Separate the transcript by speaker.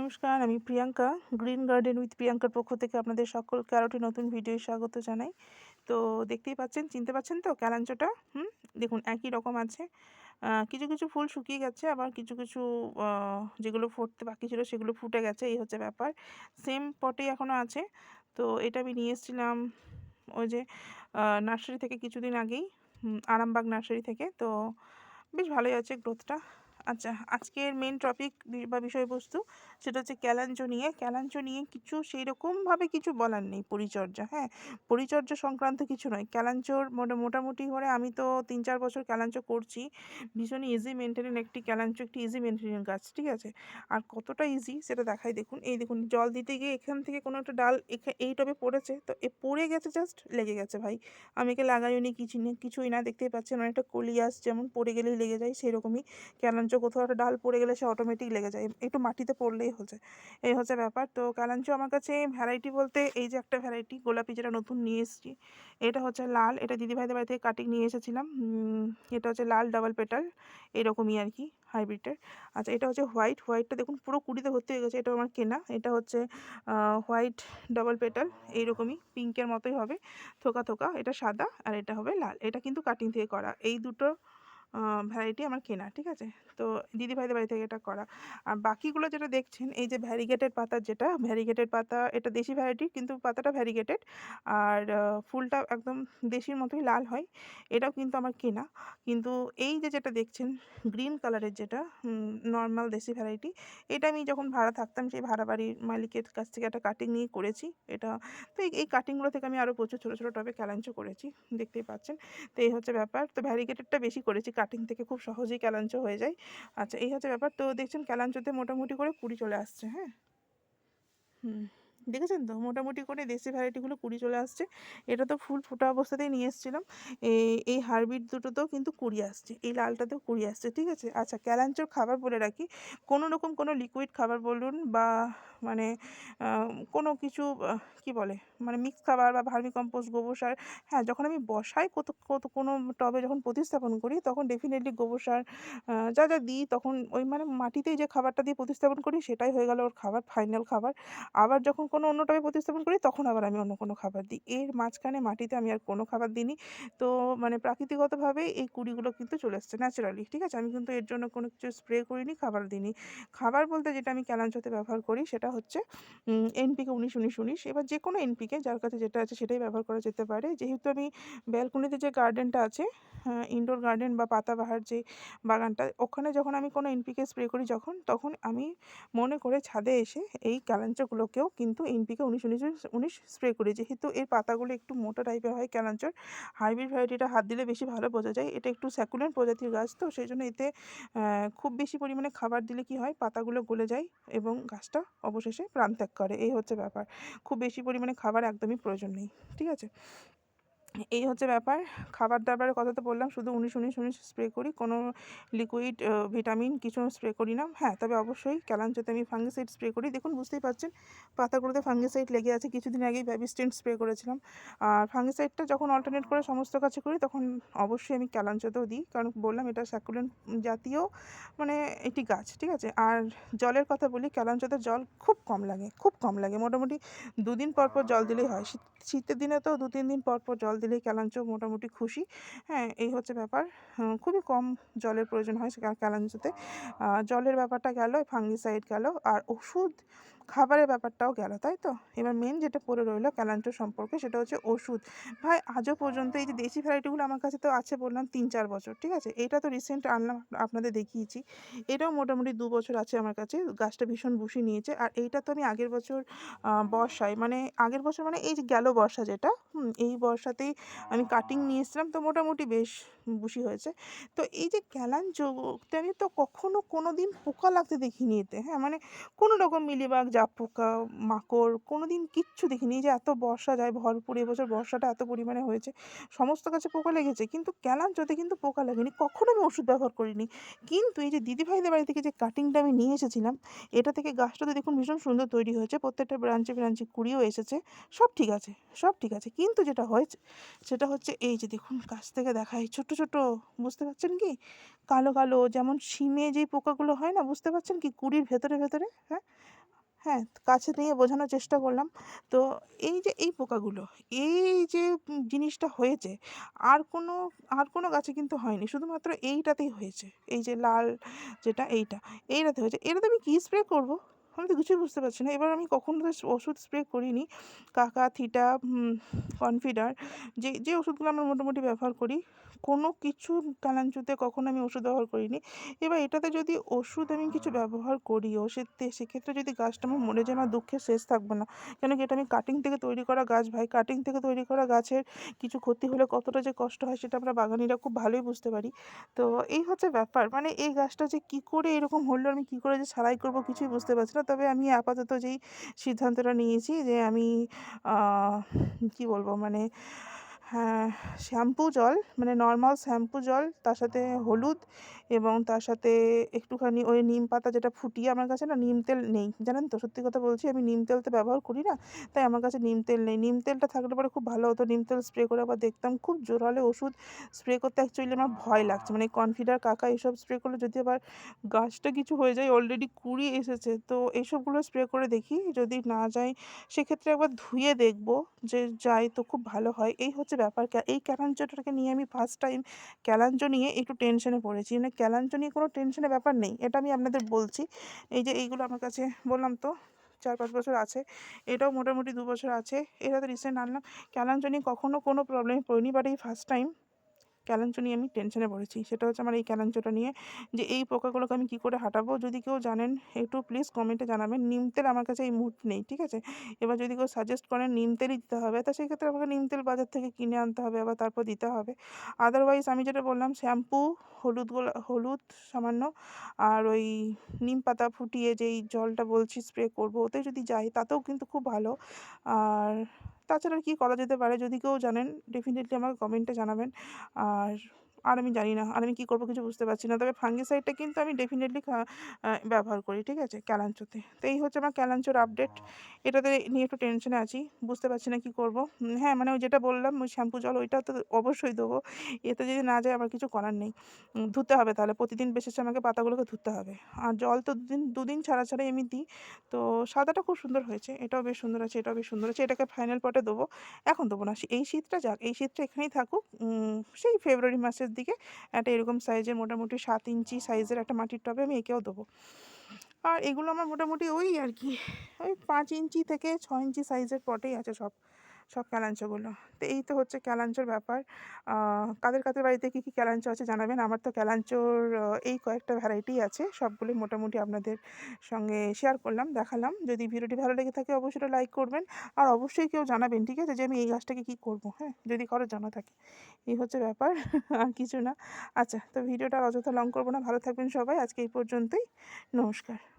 Speaker 1: নমস্কার, আমি Priyanka green garden with প্রিয়াঙ্কার পক্ষ থেকে আপনাদের সকলকে আরও একটি নতুন ভিডিও স্বাগত জানাই। তো দেখতেই পাচ্ছেন, চিনতে পাচ্ছেন তো ক্যালাঞ্চোটা হুম, দেখুন একই রকম আছে। কিছু কিছু ফুল শুকিয়ে গেছে, আবার কিছু কিছু যেগুলো ফুটতে বাকি ছিল সেগুলো ফুটে গেছে, এই হচ্ছে ব্যাপার। সেম পটেই এখনও আছে। তো এটা আমি নিয়ে এসেছিলাম ওই যে নার্সারি থেকে কিছুদিন আগেই আরামবাগ নার্সারি থেকে। তো বেশ ভালোই আছে গ্রোথটা আচ্ছা আজকের মেন টপিক বা বিষয়বস্তু সেটা হচ্ছে ক্যালাঞ্চো নিয়ে ক্যালাঞ্চো নিয়ে কিছু সেই রকমভাবে কিছু বলার নেই পরিচর্যা হ্যাঁ? পরিচর্যা সংক্রান্ত কিছু নয়। ক্যালাঞ্চোর মোটা, মোটামুটি করে আমি তো তিন চার বছর ক্যালাঞ্চো করছি। ভীষণই ইজি মেনটেনেন একটি ক্যালাঞ্চো একটি ইজি মেনটেনেন গাছ, ঠিক আছে? আর কতটা ইজি সেটা দেখাই। দেখুন, এই দেখুন, জল দিতে গিয়ে এখান থেকে কোনো একটা ডাল এই টবে পড়েছে, তো এ পড়ে গেছে জাস্ট লেগে গেছে ভাই। আমি একে লাগাইনি কিছু নেই কিছুই না। দেখতেই পাচ্ছেন, অনেকটা কলিয়াস যেমন পড়ে গেলেই লেগে যায়, সেরকমই ক্যালাঞ্চো কোথাও একটা ডাল পড়ে গেলে সে অটোমেটিক লেগে যায়। একটু মাটিতে পড়লেই হচ্ছে। এই হচ্ছে ব্যাপার। তো ক্যালাঞ্চো আমার কাছে ভ্যারাইটি বলতে এই যে একটা ভ্যারাইটি গোলাপি যেটা নতুন নিয়ে এসেছি, এটা হচ্ছে লাল। এটা দিদিভাইদের বাড়ি থেকে কাটিং নিয়ে এসেছিলাম। এটা হচ্ছে লাল ডাবল পেটাল এরকমই আর কি হাইব্রিডের আচ্ছা এটা হচ্ছে হোয়াইট হোয়াইটটা দেখুন পুরো কুড়িতে ভর্তি হয়ে গেছে। এটা আমার কেনা। এটা হচ্ছে হোয়াইট ডাবল পেটাল এইরকমই পিঙ্কের মতোই হবে। থোকা থোকা। এটা সাদা আর এটা হবে লাল। এটা কিন্তু কাটিং থেকে করা। এই দুটো ভ্যারাইটি আমার কেনা, ঠিক আছে? তো দিদিভাইদের বাড়ি থেকে এটা করা। আর বাকিগুলো যেটা দেখছেন, এই যে ভ্যারিগেটেড পাতা যেটা ভ্যারিগেটেড পাতা, এটা দেশি ভ্যারাইটি কিন্তু পাতাটা ভ্যারিগেটেড আর ফুলটা একদম দেশির মতোই লাল হয়, এটাও কিন্তু আমার কেনা। কিন্তু এই যে যেটা দেখছেন গ্রিন কালারের যেটা নর্মাল দেশি ভ্যারাইটি এটা আমি যখন ভাড়া থাকতাম, সেই ভাড়া বাড়ির মালিকের কাছ থেকে একটা কাটিং নিয়ে করেছি এটা। তো এই কাটিংগুলো থেকে আমি আরও প্রচুর ছোটো ছোটো টবে ক্যালাঞ্চো করেছি, দেখতেই পাচ্ছেন। তো এই হচ্ছে ব্যাপার। তো ভ্যারিগেটেডটা বেশি করেছি কাটিং থেকে খুব সহজেই ক্যালাঞ্চো হয়ে যায়। আচ্ছা এই হচ্ছে ব্যাপার। তো দেখছেন ক্যালাঞ্চোতে মোটামুটি করে কুড়ি চলে আসছে হ্যাঁ? হুম। দেখেছেন তো? মোটামুটি করে দেশি ভ্যারাইটিগুলো কুড়ি চলে আসছে। এটা তো ফুল ফোটা অবস্থাতেই নিয়ে এসেছিলাম। এই হারবিট দুটোতেও কিন্তু কুড়ি আসছে। এই লালটাতেও কুড়ি আসছে, ঠিক আছে? আচ্ছা ক্যালাঞ্চোর খাবার বলে রাখি। কোনো রকম কোনো লিকুইড খাবার বলুন বা মানে কোনো কিছু কি বলে? মানে মিক্স খাবার বা ভার্মি কম্পোস্ট গোবর সার হ্যাঁ যখন আমি বসাই কত কত কোনো টবে যখন প্রতিস্থাপন করি, তখন ডেফিনেটলি গোবর সার যা যা দিই, তখন ওই মানে মাটিতেই যে খাবারটা দিয়ে প্রতিস্থাপন করি, সেটাই হয়ে গেল ওর খাবার ফাইনাল খাবার। আবার যখন কোনো অন্য টবে প্রতিস্থাপন করি, তখন আবার আমি অন্য কোনো খাবার দিই। এর মাঝখানে মাটিতে আমি আর কোনো খাবার দিইনি। তো মানে প্রাকৃতিকভাবে এই কুড়িগুলো কিন্তু চলে এসছে ন্যাচারালি ঠিক আছে? আমি কিন্তু এর জন্য কোনো কিছু স্প্রে করিনি, খাবার দিইনি। খাবার বলতে যেটা আমি ক্যালাঞ্চোতে ব্যবহার করি সেটা হচ্ছে এনপিকে উনিশ উনিশ উনিশ। এবার যে কোনো এনপিকে যার কাছে যেটা আছে সেটাই ব্যবহার করা যেতে পারে। যেহেতু আমি ব্যালকনিতে যে গার্ডেনটা আছে ইনডোর গার্ডেন বা পাতাবাহার যে বাগানটা, ওখানে যখন আমি কোনো এনপিকে স্প্রে করি যখন, তখন আমি মনে করে ছাদে এসে এই ক্যালাঞ্চোগুলোকেও কিন্তু এনপিকে উনিশ উনিশ উনিশ স্প্রে করি। যেহেতু এর পাতাগুলো একটু মোটা টাইপের হয় ক্যালাঞ্চর হাইব্রিড ভ্যারাইটিটা হাত দিলে বেশি ভালো বোঝা যায়। এটা একটু স্যাকুলেন্ট প্রজাতির গাছ তো সেই জন্য এতে খুব বেশি পরিমাণে খাবার দিলে কি হয়, পাতাগুলো গলে যায় এবং গাছটা অবশেষে প্রাণত্যাগ করে। এই হচ্ছে ব্যাপার। খুব বেশি পরিমাণে খাবার একদমই প্রয়োজন নেই। ঠিক আছে? এই হচ্ছে ব্যাপার। খাবার দাবারের কথা তো বললাম, শুধু উনিশ উনিশ উনিশ স্প্রে করি, কোনো লিকুইড ভিটামিন কিছু স্প্রে করি না। হ্যাঁ তবে অবশ্যই ক্যালাঞ্চোতে আমি ফাঙ্গিসাইড স্প্রে করি। দেখুন, বুঝতেই পারছেন, পাতাগুলোতে ফাঙ্গিসাইড লেগে আছে, কিছুদিন আগেই ব্যাবিস্টেন্ট স্প্রে করেছিলাম। আর ফাঙ্গিসাইডটা যখন অল্টারনেট করে সমস্ত কাছে করি, তখন অবশ্যই আমি ক্যালাঞ্চোতেও দিই। কারণ বললাম, এটা স্যাকুলেন্ট জাতীয় মানে একটি গাছ, ঠিক আছে? আর জলের কথা বলি ক্যালাঞ্চোতে জল খুব কম লাগে, খুব কম লাগে। মোটামুটি দুদিন পর পর জল দিলেই হয়। শীত, শীতের দিনে তো দু, তিন দিন পর পর জল দিলেই ক্যালাঞ্চো মোটামুটি খুশি। হ্যাঁ এই হচ্ছে ব্যাপার। খুবই কম জলের প্রয়োজন হয় ক্যালাঞ্চোতে জলের ব্যাপারটা গেল, ফাঙ্গিসাইড গেল, আর ওষুধ খাবারের ব্যাপারটাও গেল, তাই তো? এবার মেন যেটা পড়ে রইল ক্যালাঞ্চো সম্পর্কে সেটা হচ্ছে ওষুধ। ভাই, আজও পর্যন্ত এই যে দেশি ভ্যারাইটিগুলো আমার কাছে তো আছে বললাম তিন চার বছর, ঠিক আছে? এটা তো রিসেন্ট আনলাম, আপনাদের দেখিয়েছি। এটাও মোটামুটি দু বছর আছে আমার কাছে, গাছটা ভীষণ বুশি নিয়েছে। আর এইটা তো আমি আগের বছর বর্ষায় মানে আগের বছর মানে এই যে গেল বর্ষা যেটা এই বর্ষাতেই আমি কাটিং নিয়ে এসেছিলাম, তো মোটামুটি বেশ বুশি হয়েছে। তো এই যে ক্যালাঞ্চোতে আমি তো কখনো কোনো দিন পোকা লাগতে দেখিনি এতে হ্যাঁ? মানে কোনো রকম মিলিবাগ জাপ পোকা মাকড় কোনো দিন কিচ্ছু দেখিনি। যে এত বর্ষা যায়, ভরপুর এবছর বর্ষাটা এত পরিমাণে হয়েছে, সমস্ত গাছে পোকা লেগেছে, কিন্তু ক্যালাঞ্চোতে কিন্তু পোকা লাগেনি। কখনো আমি ওষুধ ব্যবহার করিনি। কিন্তু এই যে দিদিভাইদের বাড়ি থেকে যে কাটিংটা আমি নিয়ে এসেছিলাম, এটা থেকে গাছটা তো দেখুন ভীষণ সুন্দর তৈরি হয়েছে, প্রত্যেকটা ব্রাঞ্চে ব্রাঞ্চে কুড়িও এসেছে, সব ঠিক আছে, সব ঠিক আছে। কিন্তু যেটা হয়েছে, সেটা হচ্ছে এই যে দেখুন গাছ থেকে দেখায় ছোট ছোট বুঝতে পারছেন কি? কালো কালো, যেমন শিমে যেই পোকাগুলো হয় না, বুঝতে পারছেন কি? কুড়ির ভেতরে ভেতরে হ্যাঁ? হ্যাঁ কাছে নিয়ে বোঝানোর চেষ্টা করলাম। তো এই যে এই পোকাগুলো, এই যে জিনিসটা হয়েছে, আর কোনো আর কোনো গাছে কিন্তু হয়নি। শুধুমাত্র এইটাতেই হয়েছে। এই যে লাল যেটা, এইটা, এইটাতে হয়েছে। এটাতে আমি কী স্প্রে করব? আমি তো কিছুই বুঝতে পারছি না। এবার আমি কখনো তো ওষুধ স্প্রে করিনি। কাকা, থিটা কনফিডার, যে যে ওষুধগুলো আমরা মোটামুটি ব্যবহার করি কোনো কিছু কালাঞ্চুতে কখনো আমি ওষুধ ব্যবহার করিনি। এবার এটাতে যদি ওষুধ আমি কিছু ব্যবহার করিও সেতে সেক্ষেত্রে যদি গাছটা আমার মরে যায়, আমার দুঃখের শেষ থাকবে না। কেন কি এটা আমি কাটিং থেকে তৈরি করা গাছ ভাই। কাটিং থেকে তৈরি করা গাছের কিছু ক্ষতি হলে কতটা যে কষ্ট হয় সেটা আমরা বাগানিরা খুব ভালোই বুঝতে পারি। তো এই হচ্ছে ব্যাপার। মানে এই গাছটা যে কী করে এরকম হলো, আমি কী করে যে ছাড়াই করব কিছুই বুঝতে পারছি না। তবে আমি আপাতত যেই সিদ্ধান্তটা নিয়েছি যে আমি কী বলব? মানে শ্যাম্পু জল মানে নর্মাল শ্যাম্পু জল, তার সাথে হলুদ এবং তার সাথে একটুখানি ওই নিম পাতা যেটা ফুটিয়ে আমার কাছে না নিম তেল নেই। জানেন তো? সত্যি কথা বলছি, আমি নিম তেল তো ব্যবহার করি না, তাই আমার কাছে নিম তেল নেই। নিম তেলটা থাকলে পরে খুব ভালো হতো। নিম তেল স্প্রে করে আবার দেখতাম খুব জোরালো ওষুধ স্প্রে করতে অ্যাকচুয়ালি আমার ভয় লাগছে। মানে কনফিডার কাকা এইসব স্প্রে করলে যদি আবার গাছটা কিছু হয়ে যায় অলরেডি কুড়ি এসেছে, তো এইসবগুলো স্প্রে করে দেখি। যদি না যায়, সেক্ষেত্রে একবার ধুয়ে দেখব যে যায় তো খুব ভালো হয়। এই হচ্ছে ব্যাপার এই ক্যালাঞ্চোটাকে নিয়ে আমি ফার্স্ট টাইম ক্যালাঞ্চো নিয়ে একটু টেনশনে পড়েছি। মানে ক্যালাঞ্চো নিয়ে কোনো টেনশনের ব্যাপার নেই, এটা আমি আপনাদের বলছি। এই যে এইগুলো আমার কাছে বললাম তো, চার পাঁচ বছর আছে, এটাও মোটামুটি দু বছর আছে, এটা তো রিসেন্ট আনলাম ক্যালাঞ্চো নিয়ে কখনও কোনো প্রবলেম পড়িনি বাট এই ফার্স্ট টাইম ক্যালাঞ্চো নিয়ে আমি টেনশনে পড়েছি। সেটা হচ্ছে আমার এই ক্যালাঞ্চোটা নিয়ে যে এই পোকাগুলোকে আমি কী করে হাঁটাবো? যদি কেউ জানেন, একটু প্লিজ কমেন্টে জানাবেন। নিম তেল আমার কাছে এই মুহূর্তে নেই, ঠিক আছে? এবার যদি কেউ সাজেস্ট করেন নিম তেলই দিতে হবে, তা সেক্ষেত্রে আমাকে নিম তেল বাজার থেকে কিনে আনতে হবে, আবার তারপর দিতে হবে। আদারওয়াইজ আমি যেটা বললাম শ্যাম্পু হলুদ গোলা, হলুদ সামান্য, আর ওই নিম পাতা ফুটিয়ে যেই জলটা বলছি স্প্রে করব, ওতে যদি যাই, তাতেও কিন্তু খুব ভালো। আর তাছাড়া কি করা যেতে পারে? যদি কেউ জানেন ডেফিনেটলি আমাকে কমেন্টে জানাবেন। আর আর আমি জানি না আর আমি কী করব কিছু বুঝতে পারছি না। তবে ফাঙ্গিসাইডটা কিন্তু আমি ডেফিনেটলি ব্যবহার করি ঠিক আছে? ক্যালাঞ্চোতে তো এই হচ্ছে আমার ক্যালাঞ্চোর আপডেট এটাতে নিয়ে একটু টেনশনে আছি বুঝতে পারছি না কী করব। হ্যাঁ মানে ওই যেটা বললাম ওই শ্যাম্পু জল ওইটা তো অবশ্যই দেবো। এতে যদি না যায় আমার কিছু করার নেই। ধুতে হবে তাহলে প্রতিদিন বেশি আমাকে পাতাগুলোকে ধুতে হবে। আর জল তো দুদিন দুদিন ছাড়া ছাড়াই আমি দিই। তো সাদাটা খুব সুন্দর হয়েছে এটাও বেশ সুন্দর আছে এটাও বেশ সুন্দর আছে এটাকে ফাইনাল পটে দেবো। এখন দেবো না এই শীতটা যাক এই শীতটা এখানেই থাকুক। সেই ফেব্রুয়ারি মাসের দিকে একটা এরকম সাইজের মোটামুটি সাত ইঞ্চি সাইজের একটা মাটির টবে আমি একেও দেবো। আর এগুলো আমার মোটামুটি ওই আর কি, ওই পাঁচ ইঞ্চি থেকে ছ ইঞ্চি সাইজের পটেই আছে সব। সব ক্যালাঞ্চোগুলো তো এই তো হচ্ছে ক্যালাঞ্চোর ব্যাপার। কাদের কাদের বাড়িতে কী কী ক্যালাঞ্চো আছে জানাবেন? আমার তো ক্যালাঞ্চোর এই কয়েকটা ভ্যারাইটি আছে। সবগুলোই মোটামুটি আপনাদের সঙ্গে শেয়ার করলাম, দেখালাম। যদি ভিডিওটি ভালো লেগে থাকে অবশ্যই লাইক করবেন। আর অবশ্যই কেউ জানাবেন, ঠিক আছে? যে আমি এই গাছটাকে কী করব হ্যাঁ? যদি কারও জানা থাকে। এই হচ্ছে ব্যাপার, আর কিছু না। আচ্ছা তো ভিডিওটা অযথা লং করব না। ভালো থাকবেন সবাই। আজকে এই পর্যন্তই। নমস্কার।